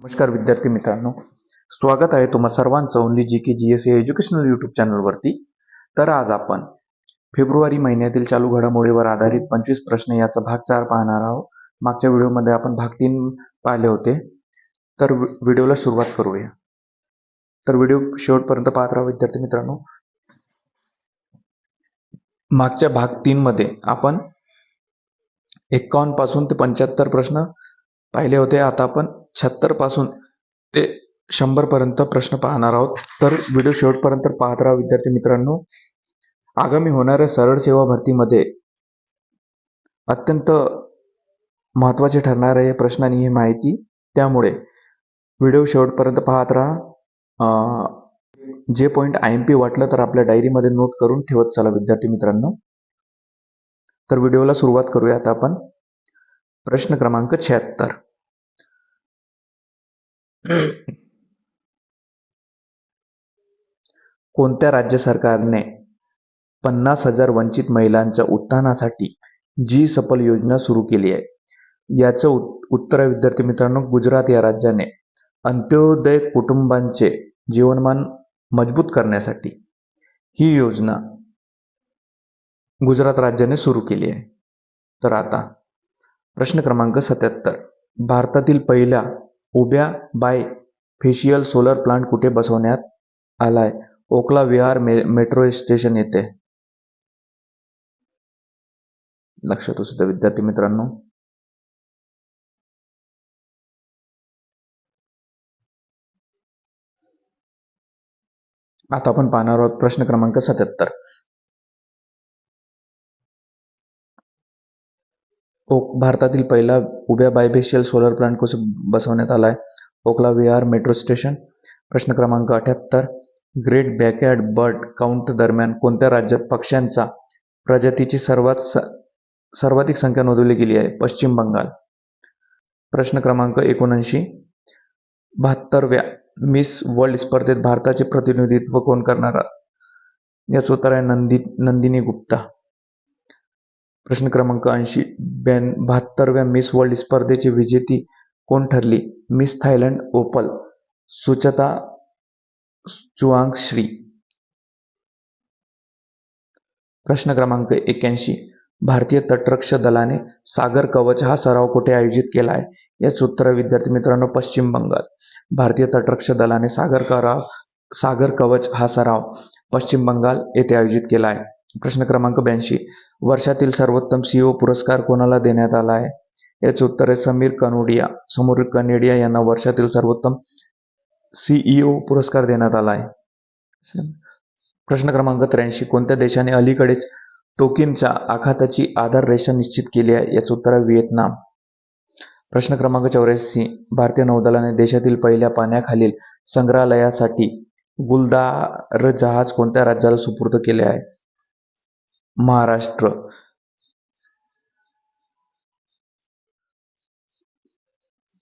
नमस्कार विद्यार्थी मित्रांनो. स्वागत आहे तुम्हा सर्वांचं only G K G S educational YouTube चॅनलवरती तर आज आपण फेब्रुवारी महिन्यातील चालू घडामोडीवर आधारित पंचवीस प्रश्न याचा भाग चार पाहणार आहोत. मागच्या व्हिडिओमध्ये आपण भाग तीन पाहिले होते. तर व्हिडिओला सुरुवात करूया. तर व्हिडिओ शेवटपर्यंत पाहत राहा विद्यार्थी मित्रांनो. मागच्या भाग तीनमध्ये आपण एकावन्नपासून ते पंच्याहत्तर प्रश्न पाहिले होते. आता आपण छत्तरपासून ते शंभर पर्यंत प्रश्न पाहणार आहोत. तर व्हिडिओ शेवटपर्यंत पाहत राहा विद्यार्थी मित्रांनो. आगामी होणाऱ्या सरळ सेवा भरतीमध्ये अत्यंत महत्त्वाचे ठरणारे हे प्रश्न आणि ही माहिती. त्यामुळे व्हिडिओ शेवटपर्यंत पाहत राहा. जे पॉईंट आय एम पी वाटलं तर आपल्या डायरीमध्ये नोट करून ठेवत चला विद्यार्थी मित्रांनो. तर व्हिडिओला सुरुवात करूया आता आपण. प्रश्न क्रमांक शहात्तर. कोणत्या राज्य सरकारने पन्नास हजार वंचित महिलांच्या उत्थानासाठी जी सफल योजना सुरू केली आहे? याचं उत् उत्तर आहे विद्यार्थी मित्रांनो गुजरात या राज्याने अंत्योदय कुटुंबांचे जीवनमान मजबूत करण्यासाठी ही योजना गुजरात राज्याने सुरू केली आहे. तर आता प्रश्न क्रमांक सत्याहत्तर. भारतातील पहिल्या उभ्या बाय फेशियल सोलर प्लांट कुठे बसवण्यात आलाय? ओकला विहार मे मेट्रो स्टेशन येथे. लक्षात असू द्या विद्यार्थी मित्रांनो. आता आपण पाहणार आहोत प्रश्न क्रमांक सत्याहत्तर. भारतातील पहिला उभ्या बायबेशियल सोलर प्लांट कसं बसवण्यात आला आहे ओकला विहार मेट्रो स्टेशन प्रश्न क्रमांक अठ्याहत्तर. ग्रेट बॅकयार्ड बर्ड काउंट दरम्यान कोणत्या राज्यात पक्ष्यांचा प्रजातीची सर्वात स- सर्वाधिक संख्या नोंदवली गेली आहे? पश्चिम बंगाल. प्रश्न क्रमांक एकोणऐंशी. बहात्तरव्या मिस वर्ल्ड स्पर्धेत भारताचे प्रतिनिधित्व कोण करणार? याचं उत्तर आहे नंदी नंदिनी गुप्ता. प्रश्न क्रमांक ऐंशी. ब्यान बहात्तरव्या मिस वर्ल्ड स्पर्धेची विजेती कोण ठरली? Miss Thailand Opal Suchata Chuangsri. प्रश्न क्रमांक एक्याऐंशी भारतीय तटरक्ष दलाने सागर कवच हा सराव कुठे आयोजित केला आहे? याच उत्तर विद्यार्थी मित्रांनो पश्चिम बंगाल. भारतीय तटरक्ष दलाने सागर कराव सागर कवच हा सराव पश्चिम बंगाल येथे आयोजित केला आहे. प्रश्न क्रमांक ब्याऐंशी. वर्षातील सर्वोत्तम सीओ पुरस्कार कोणाला देण्यात आला आहे? याचे उत्तर आहे समीर कनोडिया. समोर कनेडिया यांना वर्षातील सर्वोत्तम सीईओ पुरस्कार देण्यात आला आहे. प्रश्न क्रमांक त्र्याऐंशी. कोणत्या देशाने अलीकडेच टोकिनच्या आखाताची आधार रेषा निश्चित केली आहे? याचं उत्तर आहे व्हिएतनाम. प्रश्न क्रमांक चौऱ्याऐंशी. भारतीय नौदलाने देशातील पहिल्या पाण्याखालील संग्रहालयासाठी गुलदार जहाज कोणत्या राज्याला सुपूर्द केले आहे? महाराष्ट्र.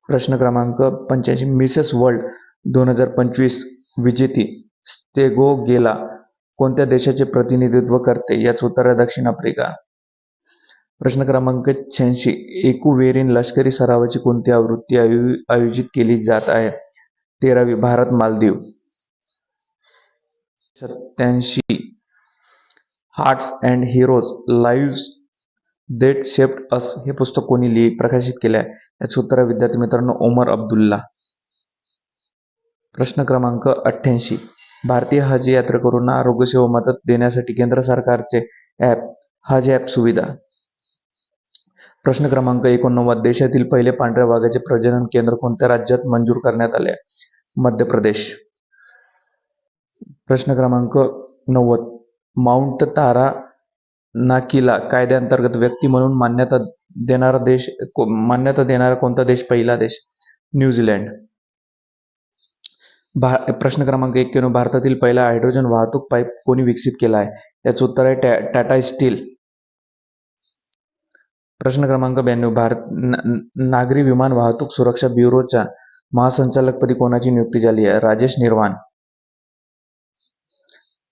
प्रश्न क्रमांक पंच्याऐंशी. मिसेस वर्ल्ड दोन हजार पंचवीस विजेती स्टेगो गेला कोणत्या देशाचे प्रतिनिधित्व करते? याच उत्तर आहे दक्षिण आफ्रिका. प्रश्न क्रमांक शहाऐंशी. एकुवेरीन लष्करी सरावाची कोणती आवृत्ती आयोजित केली जात आहे? तेरावी भारत मालदीव सत्याऐंशी hearts and heroes live that shaped us हे पुस्तक कोणी लिहि प्रकाशित केले आहे याचं उत्तर आहे विद्यार्थी मित्रांनो ओमर अब्दुल्ला. प्रश्न क्रमांक अठ्ठ्याऐंशी. भारतीय हज यात्रेकरूंना आरोग्यसेवा मदत देण्यासाठी केंद्र सरकारचे ॲप हज ॲप सुविधा. प्रश्न क्रमांक एकोणनव्वद. देशातील पहिले पांढऱ्या वाघाचे प्रजनन केंद्र कोणत्या राज्यात मंजूर करण्यात आले? मध्य प्रदेश. प्रश्न क्रमांक नव्वद. माउंट तारा नाकीला कायद्याअंतर्गत व्यक्ती म्हणून मान्यता देणारा देश मान्यता देणारा कोणता देश? पहिला देश न्यूझीलंड. भा प्रश्न क्रमांक एक्क्याण्णव भारतातील पहिला हायड्रोजन वाहतूक पाईप कोणी विकसित केला आहे? याचं उत्तर आहे टॅ टाटा स्टील. प्रश्न क्रमांक ब्याण्णव भारत ना- नागरी विमान वाहतूक सुरक्षा ब्युरोच्या महासंचालकपदी कोणाची नियुक्ती झाली आहे? राजेश निर्वाण.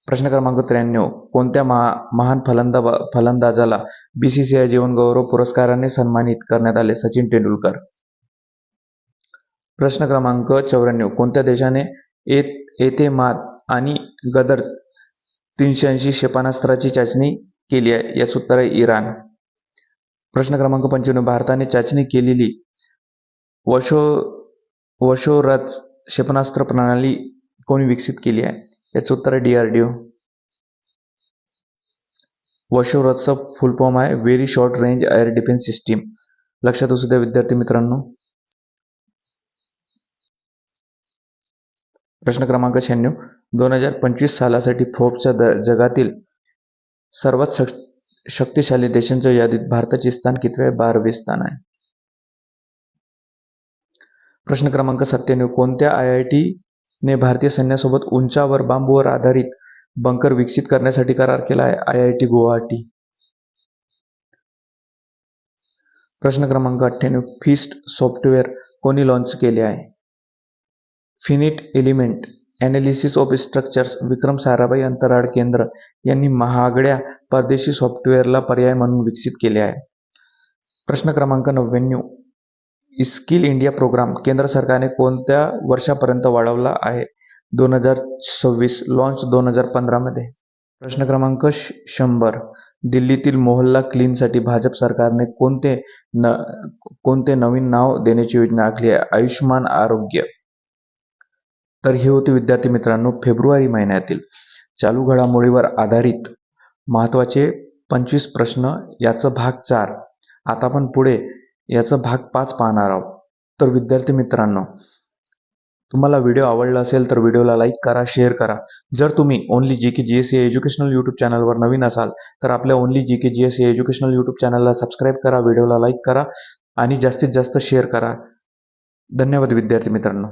प्रश्न क्रमांक त्र्याण्णव. कोणत्या महा महान फलंदा फलंदाजाला बी सी सी आय जीवन गौरव पुरस्काराने सन्मानित करण्यात आले? सचिन तेंडुलकर. प्रश्न क्रमांक चौऱ्याण्णव. कोणत्या देशाने एत एतेमाद आणि गदर तीनशे ऐंशी क्षेपणास्त्राची चाचणी केली आहे? याच उत्तर आहे इराण. प्रश्न क्रमांक पंच्याण्णव. भारताने चाचणी केलेली वशो वशोरथ क्षेपणास्त्र प्रणाली कोणी विकसित केली आहे? याचं उत्तर आहे डीआरडीओ वशोरथचं फुल फॉर्म आहे very short range air defence system लक्षात असू द्या विद्यार्थी मित्रांनो. प्रश्न क्रमांक शहाण्णव. दोन हजार पंचवीस सालासाठी फोर्बच्या जगातील सर्वात शक्तिशाली देशांच्या यादीत भारताचे स्थान कितवे बारावे स्थान आहे. प्रश्न क्रमांक सत्त्याण्णव. कोणत्या आय आय टी ने भारतीय सैन्यासोबत उंचावर बांबूवर आधारित बंकर विकसित करण्यासाठी करार केला आहे आय आय टी गुवाहाटी. प्रश्न क्रमांक अठ्ठ्याण्णव फिस्ट सॉफ्टवेअर कोणी लॉन्च केले आहे? Finite element analysis of structures Vikram Sarabhai अंतराळ केंद्र यांनी महागड्या परदेशी सॉफ्टवेअरला पर्याय म्हणून विकसित केले आहे. प्रश्न क्रमांक नव्याण्णव स्किल इंडिया प्रोग्राम केंद्र सरकारने कोणत्या वर्षापर्यंत वाढवला आहे? दोन हजार सव्वीस लॉन्च दोन हजार पंधरामध्ये प्रश्न क्रमांक श शंभर. दिल्लीतील मोहल्ला क्लीनसाठी भाजप सरकारने कोणते न कोणते नवीन नाव देण्याची योजना आखली आहे? आयुष्यमान आरोग्य. तर हे होते विद्यार्थी मित्रांनो फेब्रुवारी महिन्यातील. चालू घडामोडीवर आधारित महत्त्वाचे पंचवीस प्रश्न याचं भाग चार. आता आपण पुढे याचा भाग पाच पाहणार आहोत. तर विद्यार्थी मित्रांनो तुम्हाला व्हिडिओ आवडला असेल तर व्हिडिओला लाईक करा शेअर करा. जर तुम्ही only G K G S C educational YouTube चॅनलवर नवीन असाल तर आपल्या only G K G S C educational YouTube चॅनलला सबस्क्राईब करा व्हिडिओला लाईक करा आणि जास्तीत जास्त शेअर करा. धन्यवाद विद्यार्थी मित्रांनो.